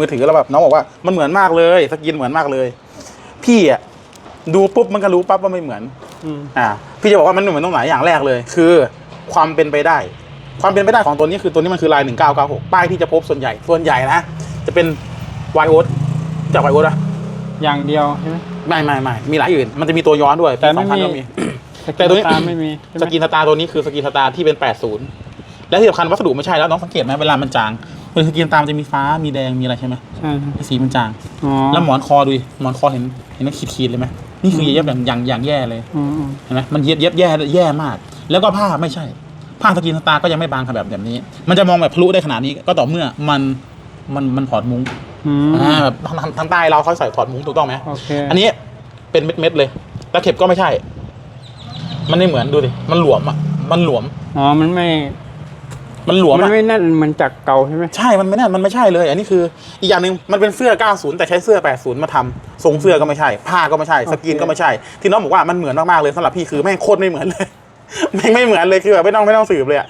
มือถือแล้วแบบน้องบอกว่ามันเหมือนมากเลยสกินเหมือนมากเลย พี่อะดูปุ๊บมันก็รู้ปั๊บว่าไม่เหมือนอืมอ่า พี่จะบอกว่ามันเหมือนตรงไหนอย่างแรกเลย คือ ความเป็นไปได้ ความเป็นไปได้ของตัวนี้คือตัวนี้มันคือลายหนึ่งเก้าเก้าหกป้ายที่จะพบส่วนใหญ่ส่วนใหญ่นะจะเป็นไวโอสจากไวโอสอะอย่างเดียวใช่ไหมไม่ไม่ไม่มีหลายอื่น มันจะมีตัวย้อนด้วยแต่ไม่สองพันมีก็มีแต่แต่ตัวนี้ตามไม่มีใช่ไหสมกินสตาร์ตัวนี้คือสกินสตาร์ที่เป็น 80 และที่สำคัญวัสดุไม่ใช่แล้วน้องสังเกตไหมเวลามันจาง เวลาสกินสตาร์มันจะมีฟ้ามีแดงมีอะไรใช่ไหมใช่ครับ สีมันจาง อ๋อแล้วหมอนคอดูดิหมอนคอเห็นเห็นไหมขีดขีดๆเลยไหมนี่คือเย็บอย่างอย่างอย่างแย่เลยอืมอืมเห็นไหมมันเย็บเย็บแย่แย่มาก แล้วก็ผ้าไม่ใช่ ผ้าสกินสตาร์ก็ยังไม่บางขนาดแบบนี้ มันจะมองแบบทะลุได้ขนาดนี้ก็ต่อเมื่อมันมันมันถอดมุ้งอืมอ่าแบบทางทางใต้เราเขาใส่ถอดมุ้งถูกต้องไหม โอเคอันนี้เป็นเม็ดๆเลยตะเข็บก็ไม่ใช่ มันไม่เหมือนดูดิ มันหลวมอะ มันหลวม อ๋อมันไม่ มันหลวมมันอะไม่แน่นเหมันจากเก่าใช่ไหมใช่ มันไม่แน่นมันไม่ใช่เลย อันนี้คือ อีกอย่างหนึ่งมันเป็นเสื้อ 90 แต่ใช้เสื้อ 80 มาทำทรงเสื้อก็ไม่ใช่ ผ้าก็ไม่ใช่ สกรีนก็ไม่ใช่ ที่น้องบอกว่ามันเหมือนมากๆเลยสำหรับพี่คือแม่งโคตรไม่เหมือนเลย แม่งไม่เหมือนเลยคือแบบไม่ต้องไม่ต้องสืบเลยอะ